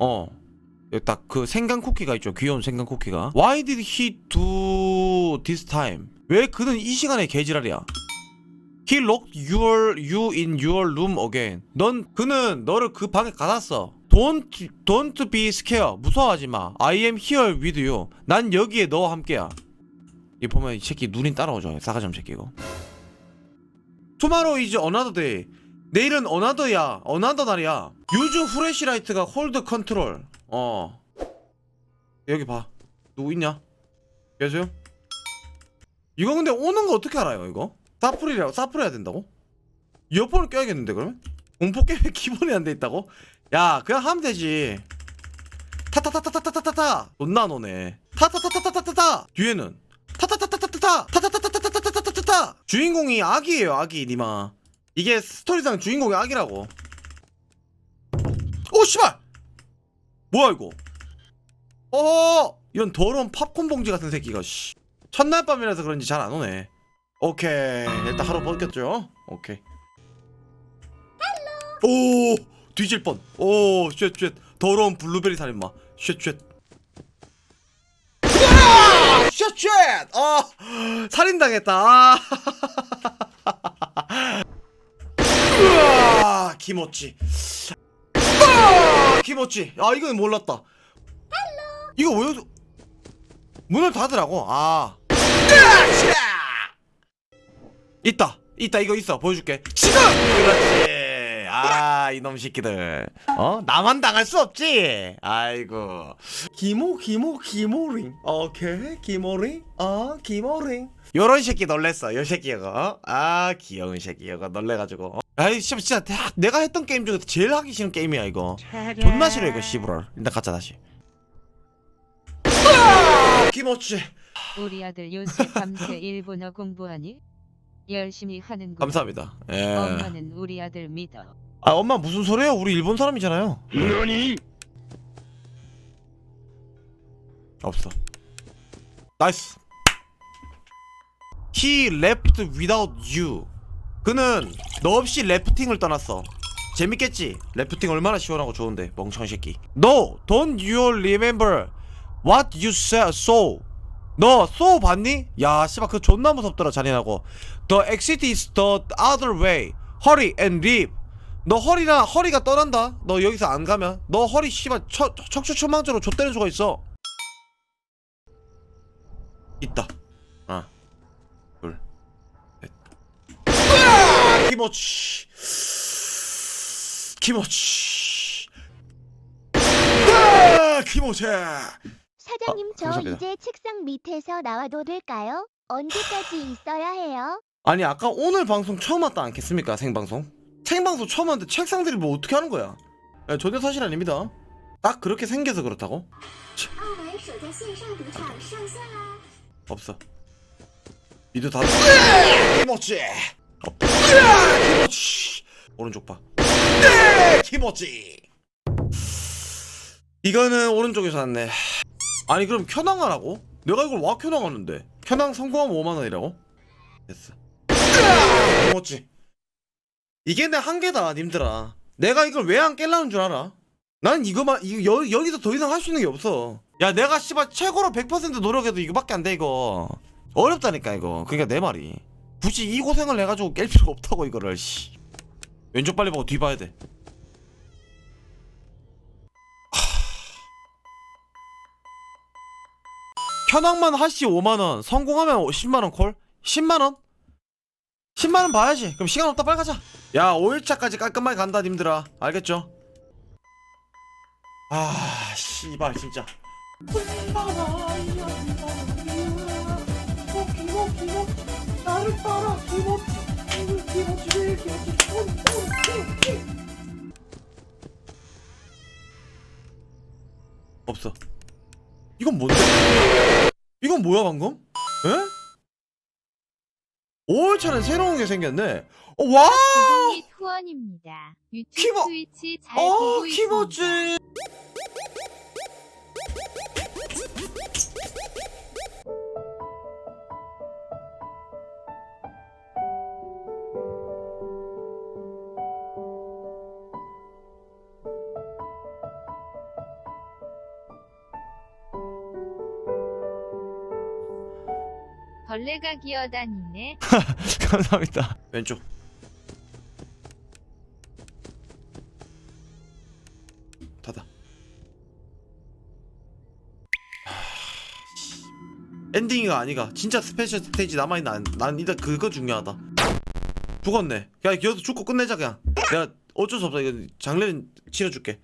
어. 딱 그 생강 쿠키가 있죠. 귀여운 생강 쿠키가. Why did he do this time? 왜 그는 이 시간에 개지랄이야? He locked your you in your room again. 넌 그는 너를 그 방에 가뒀어. Don't don't be scared. 무서워하지 마. I am here with you. 난 여기에 너와 함께야. 이 보면 이 새끼 눈이 따라오죠. 싸가지 새끼 이거. Tomorrow is another day. 내일은 어나더야. 어나더 날이야. 요즘 후레시라이트가 홀드 컨트롤. 어. 여기 봐. 누구 있냐? 계세요? 이거 근데 오는 거 어떻게 알아요, 이거? 사프리라고 사프려야 된다고? 이어폰을 껴야겠는데 그러면? 공포 게임에 기본이 안 돼 있다고? 야, 그냥 하면 되지. 타타타타타타타타. 존나 노네. 타타타타타타타. 뒤에는 타타타타타타타. 타타타타타타타타타. 주인공이 아기예요, 아기 니마. 이게 스토리상 주인공이 아기라고. 오 씨발! 뭐야 이거? 어 이런 더러운 팝콘 봉지 같은 새끼가 씨. 첫날 밤이라서 그런지 잘 안 오네. 오케이 일단 하루 버텼죠. 오케이. 오 뒤질 뻔. 오 쉣쉣 더러운 블루베리 살인마. 쉣쉣. 쉣쉣. 아 살인당했다. 아. 키모치. 아, 키모치. 아 이건 몰랐다. 이거 왜 문을 닫으라고? 아. 있다. 있다. 이거 있어. 보여줄게. 지금. 그렇지. 아 이놈 새끼들. 어 나만 당할 수 없지. 아이고. 기모 기모 기모링. 오케이 기모링. 어 기모링. 요런 새끼 놀랬어. 요 새끼가. 아 귀여운 새끼가 놀래가지고. 아이 씨 진짜 다- 내가 했던 게임 중에서 제일 하기 싫은 게임이야 이거. 존나 싫어 이거 씨부럴. 일단 가자 다시. 아, 김어치. 우리 아들 요새 밤새 일본어 공부하니? 열심히 하는군. 감사합니다. 예. 엄마는 우리 아들 믿어. 아 엄마 무슨 소리예요? 우리 일본 사람이잖아요. 너니? 없어. 나이스. He left without you. 그는 너 없이 래프팅을 떠났어. 재밌겠지? 래프팅 얼마나 시원하고 좋은데 멍청이 새끼. No, don't you remember what you said so? 너 so 봤니? 야, 씨발 그 존나 무섭더라 잔인하고. The exit is the other way. Hurry and leave. 너 허리나 허리가 떠난다. 너 여기서 안 가면 너 허리 씨발 척 척추천망제로 좆되는 수가 있어. 있다. 하나, 둘, 셋. 으아! 키모치. 키모치. 으아! 키모치. 사장님 아, 저 감사합니다. 이제 책상 밑에서 나와도 될까요? 언제까지 있어야 해요? 아니 아까 오늘 방송 처음 왔다 않겠습니까 생방송? 생방송 처음 왔는데 책상들이 뭐 어떻게 하는 거야? 야, 전혀 사실 아닙니다. 딱 그렇게 생겨서 그렇다고? 澳门首家线上赌场上线啦！ 없어. 미드 다. 키모치. 어. 키모치. 오른쪽 봐. 키모치. 이거는 오른쪽에서 왔네. 아니 그럼 켜낭하라고? 내가 이걸 와 켜낭하는데 켜낭 성공하면 5만 원이라고? 됐어. 키모치. 이게 내 한계다, 님들아. 내가 이걸 왜 안 깰라는 줄 알아? 난 이거만 이 여, 여기서 더 이상 할 수 있는 게 없어. 야 내가 씨발 최고로 100% 노력해도 이거밖에 안 돼 이거. 어렵다니까 이거. 그러니까 내 말이. 굳이 이 고생을 해가지고 깰 필요가 없다고 이거를. 씨. 왼쪽 빨리 보고 뒤 봐야 돼. 현황만 하시 5만 원, 성공하면 10만 원 콜? 10만 원? 10만 원 봐야지. 그럼 시간 없다 빨리 가자. 야 5일차까지 깔끔하게 간다 님들아. 알겠죠? 아 씨발 진짜. 없어. 이건 뭔데? 이건 뭐야 방금? 에? 5월차는 새로운 게 생겼네. 어, 와! 구독이 후원입니다. 유튜브 키보- 스위치 잘 어, 보고 있습니다. 벌레가 기어다니네. 감사합니다. 왼쪽. 닫아. 엔딩이가 아니가. 진짜 스페셜 스테이지 남아있는 난, 난 일단 그거 중요하다. 죽었네. 야, 여기서 죽고 끝내자 그냥. 내가 어쩔 수 없어. 이거 장례는 치러줄게.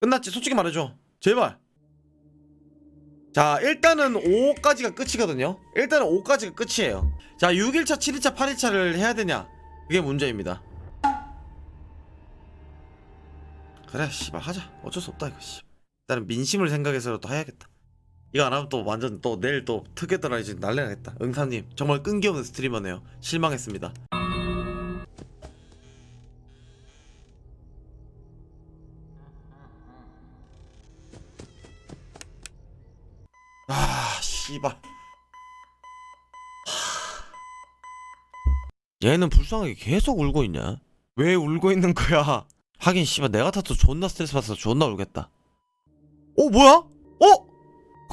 끝났지? 솔직히 말해줘. 제발. 자 일단은 5까지가 끝이거든요. 일단은 5까지가 끝이에요. 자 6일차 7일차 8일차를 해야 되냐? 그게 문제입니다. 그래 씨발 하자. 어쩔 수 없다 이거 씨. 일단은 민심을 생각해서라도 해야겠다. 이거 안 하면 또 완전 또 내일 또 특혜더라 이제 난리 나겠다. 응사님 정말 끈기 없는 스트리머네요. 실망했습니다 씨발 얘는 불쌍하게 계속 울고 있냐? 왜 울고 있는 거야? 하긴 씨발 내가 타도 존나 스트레스 받아서 존나 울겠다. 어 뭐야? 어?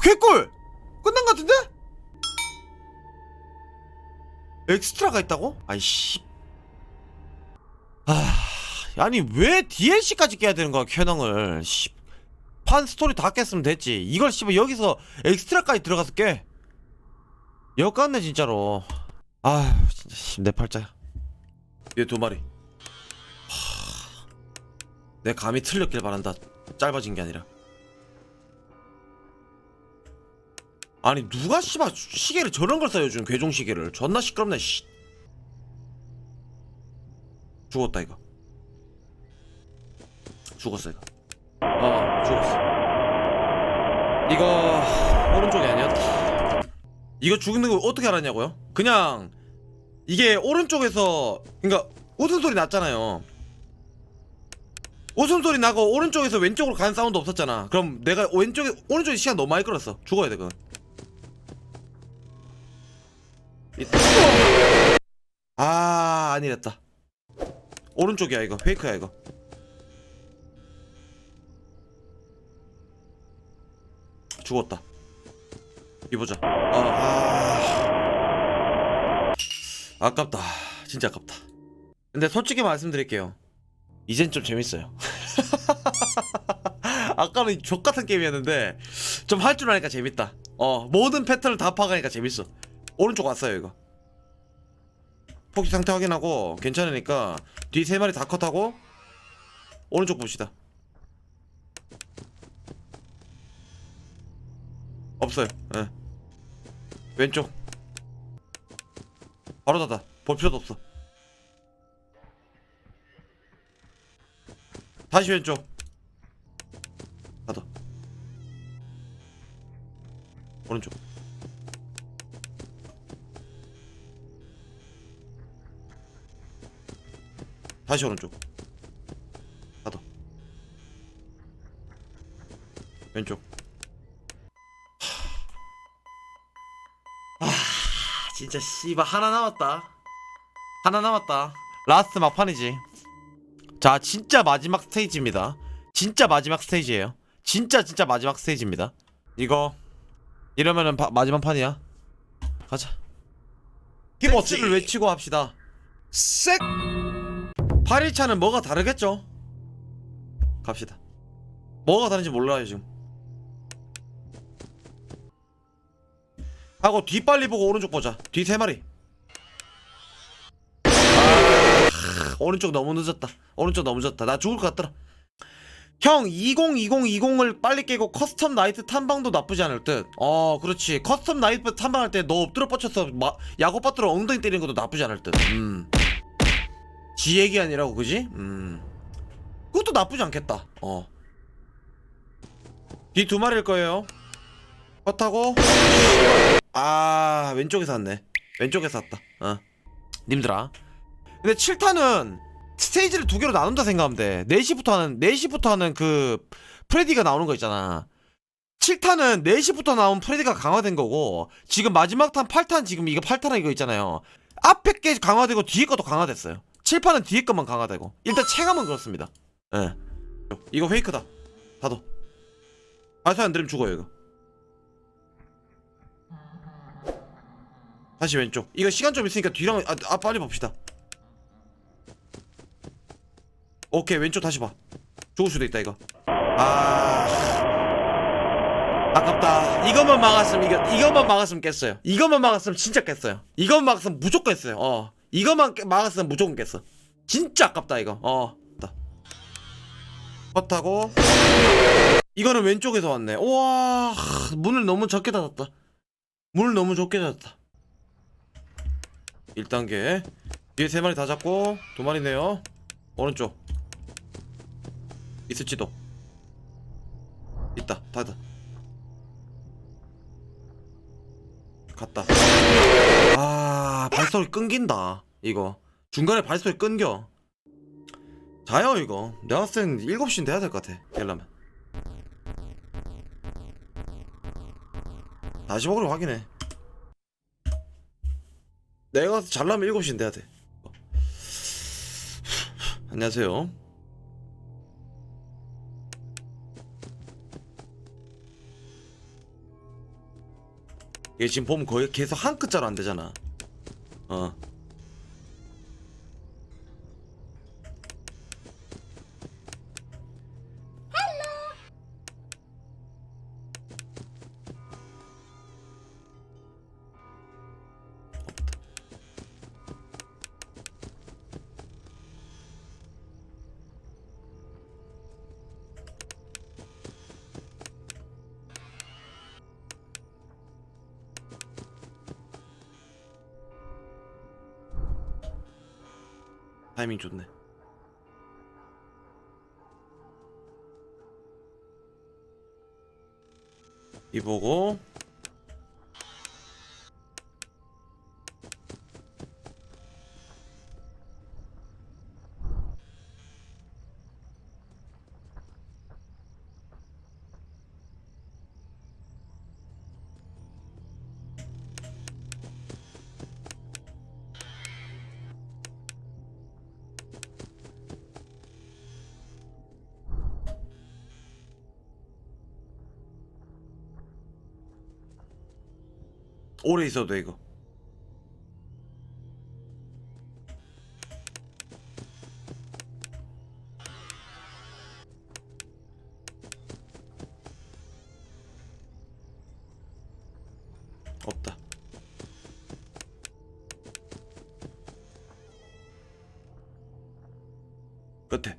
개꿀! 끝난 거 같은데? 엑스트라가 있다고? 아이씨. 아 아니 왜 DLC까지 깨야 되는 거야 캐낭을? 씨. 판 스토리 다 깼으면 됐지. 이걸 씨발 여기서 엑스트라까지 들어가서 깨. 역같네 진짜로. 아 진짜 씨, 내 팔자야. 얘 두 마리. 하... 내 감이 틀렸길 바란다. 짧아진 게 아니라. 아니 누가 씨발 시계를 저런 걸 써요 요즘 괴종 시계를 존나 시끄럽네 씨. 죽었다 이거. 죽었어 이거. 어 죽었어. 이거 오른쪽이 아니었다. 이거 죽는 거 어떻게 알았냐고요? 그냥 이게 오른쪽에서 그러니까 웃음소리 났잖아요. 웃음소리 나고 오른쪽에서 왼쪽으로 가는 사운드 없었잖아. 그럼 내가 왼쪽에 오른쪽에 시간 너무 많이 끌었어. 죽어야 돼 그건. 이- 아 아니랬다. 오른쪽이야 이거 페이크야 이거. 죽었다. 이보자. 아, 아. 아깝다. 진짜 아깝다. 근데 솔직히 말씀드릴게요. 이젠 좀 재밌어요. 아까는 족 같은 게임이었는데 좀 할 줄 아니까 재밌다. 어 모든 패턴을 다 파가니까 재밌어. 오른쪽 왔어요 이거. 폭시 상태 확인하고 괜찮으니까 뒤 세 마리 다 컷하고 오른쪽 봅시다. 없어요. 예. 왼쪽. 바로 닫아. 볼 필요도 없어. 다시 왼쪽. 닫아. 오른쪽. 다시 오른쪽. 닫아. 왼쪽. 진짜 씨발 하나 남았다. 하나 남았다. 라스트 막판이지. 자 진짜 마지막 스테이지입니다. 진짜 마지막 스테이지예요. 진짜 진짜 마지막 스테이지입니다. 이거 이러면은 바- 마지막 판이야. 가자. 키보스를 외치고 합시다. 색 8일차는 뭐가 다르겠죠? 갑시다. 뭐가 다른지 몰라요 지금 하고 뒤 빨리 보고 오른쪽 보자. 뒤 세 마리. 아, 오른쪽 너무 늦었다. 오른쪽 너무 늦었다. 나 죽을 것 같더라. 형 202020을 빨리 깨고 커스텀 나이트 탐방도 나쁘지 않을 듯. 어, 그렇지. 커스텀 나이트 탐방할 때 너 엎드려 뻗쳐서 마, 야구 빠뜨려 엉덩이 때리는 것도 나쁘지 않을 듯. 음. 지 얘기 아니라고 그지? 음. 그것도 나쁘지 않겠다. 어. 뒤 두 마리일 거예요. 컷하고 아 왼쪽에서 왔네. 왼쪽에서 왔다. 어. 님들아. 근데 7탄은 스테이지를 두 개로 나눈다 생각하면 돼. 4시부터 하는 4시부터 하는 그 프레디가 나오는 거 있잖아. 7탄은 4시부터 나온 프레디가 강화된 거고 지금 마지막 탄 8탄 지금 이거 8탄 이거 있잖아요. 앞에 게 강화되고 뒤에 것도 강화됐어요. 7판은 뒤에 것만 강화되고. 일단 체감은 그렇습니다. 예. 이거 페이크다. 다도. 발사 안 들으면 죽어요 이거 다시 왼쪽. 이거 시간 좀 있으니까 뒤랑 아, 아 빨리 봅시다. 오케이 왼쪽 다시 봐. 죽을 수도 있다 이거. 아 아깝다. 이것만 막았으면 이거 이것만 막았으면 깼어요. 이것만 막았으면 진짜 깼어요. 이것만 막았으면 무조건 깼어요. 어. 이것만 깨- 막았으면 무조건 깼어. 진짜 아깝다 이거. 어. 다. 컷하고. 이거는 왼쪽에서 왔네. 우와 문을 너무 적게 닫았다. 문을 너무 적게 닫았다 1단계 뒤에 세 마리 다 잡고 두 마리네요. 오른쪽. 있을지도. 있다. 닫아 갔다. 아 발소리 끊긴다 이거. 중간에 발소리 끊겨. 자요 이거. 내가 봤을 땐 7시는 돼야 될 것 같아 깰라면. 다시 먹으러 확인해 내가 잘라면 7시는 돼야 돼. 안녕하세요. 얘 지금 보면 거의 계속 한 끗자로 안 되잖아. 어 타이밍 좋네. 이 보고 오래 있어도 돼 이거. 없다. 끝에.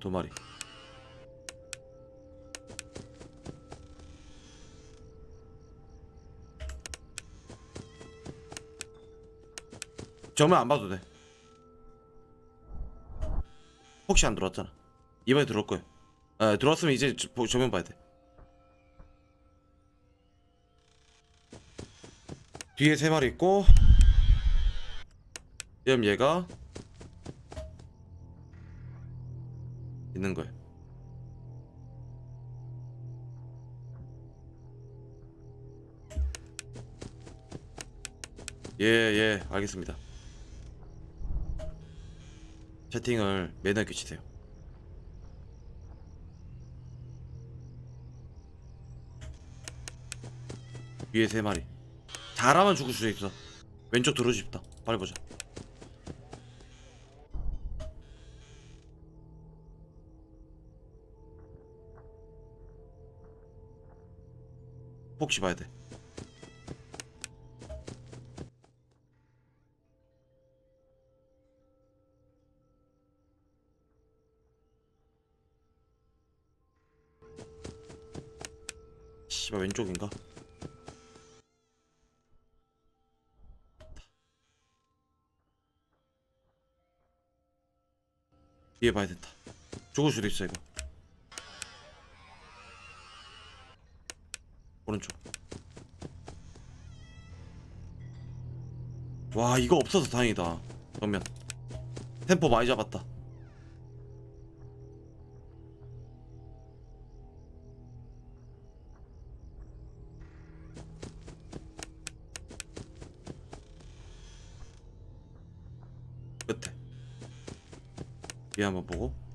두 마리 정면 안 봐도 돼. 혹시 안 들어왔잖아. 이번에 들어올 거야. 아, 들어왔으면 이제 저- 보- 정면 봐야 돼. 뒤에 세 마리 있고, 얘ም 얘가 있는 거야. 예, 예, 알겠습니다. 채팅을 매너 있게 치세요. 위에 세 마리. 잘하면 죽을 수 있어. 왼쪽 들어집다. 빨리 보자. 혹시 봐야 돼. 씨발 왼쪽인가? 위에 봐야 된다. 죽을 수도 있어 이거. 오른쪽. 와 이거 없어서 다행이다. 정면. 템포 많이 잡았다. 위에 한번 보고.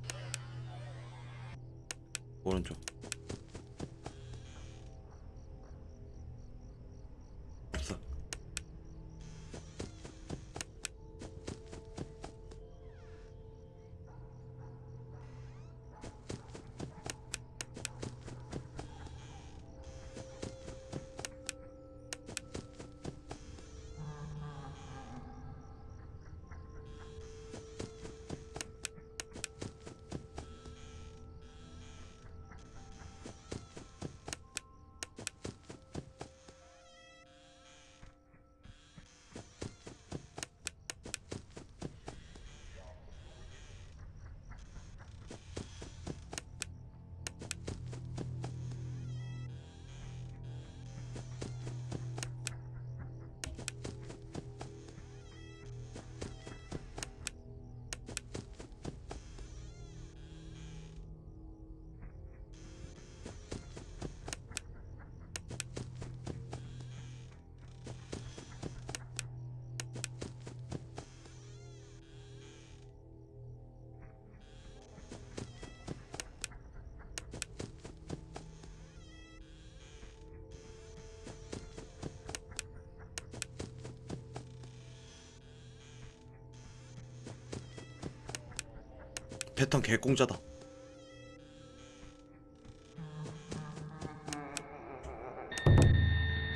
패턴 개공짜다.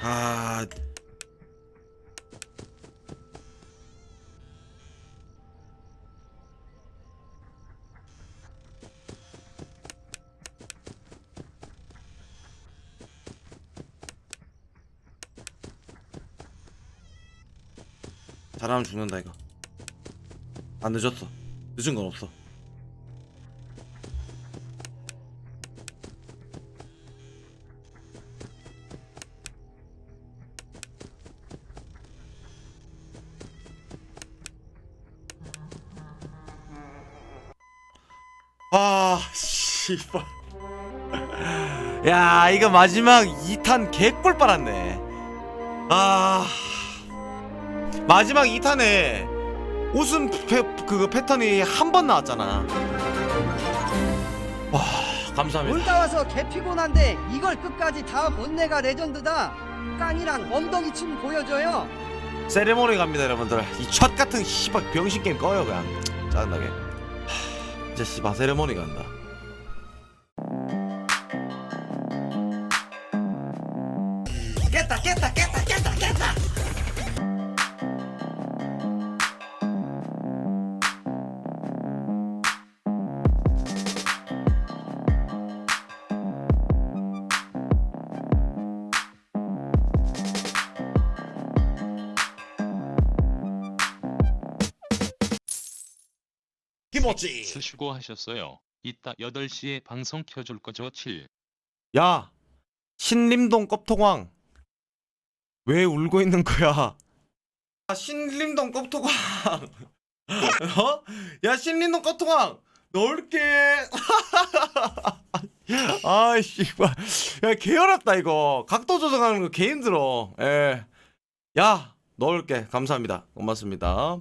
아. 잘하면 죽는다 이거. 안 늦었어. 늦은 건 없어 아 씨발. 야 이거 마지막 2탄 개꿀 빨았네. 아. 마지막 2탄에 웃음 패, 그 패턴이 한 번 나왔잖아. 와 감사합니다. 놀다 와서 개 피곤한데 이걸 끝까지 다 못 내가 레전드다. 깡이랑 엉덩이 춤 보여줘요. 세레모니 갑니다 여러분들. 이 첫 같은 씨발 병신 게임 꺼요 그냥. 짜증나게 하, 이제 씨발 세레모니 간다 김어치 수고하셨어요. 이따 8시에 방송 켜줄 거죠, 7. 야 신림동 껍토광 왜 울고 있는 거야? 아, 신림동 껍토광 어? 야 신림동 껍토광 넓게. 아이씨 야 개어렵다 이거. 각도 조정하는 거 개 힘들어. 예 야 넣을게. 감사합니다. 고맙습니다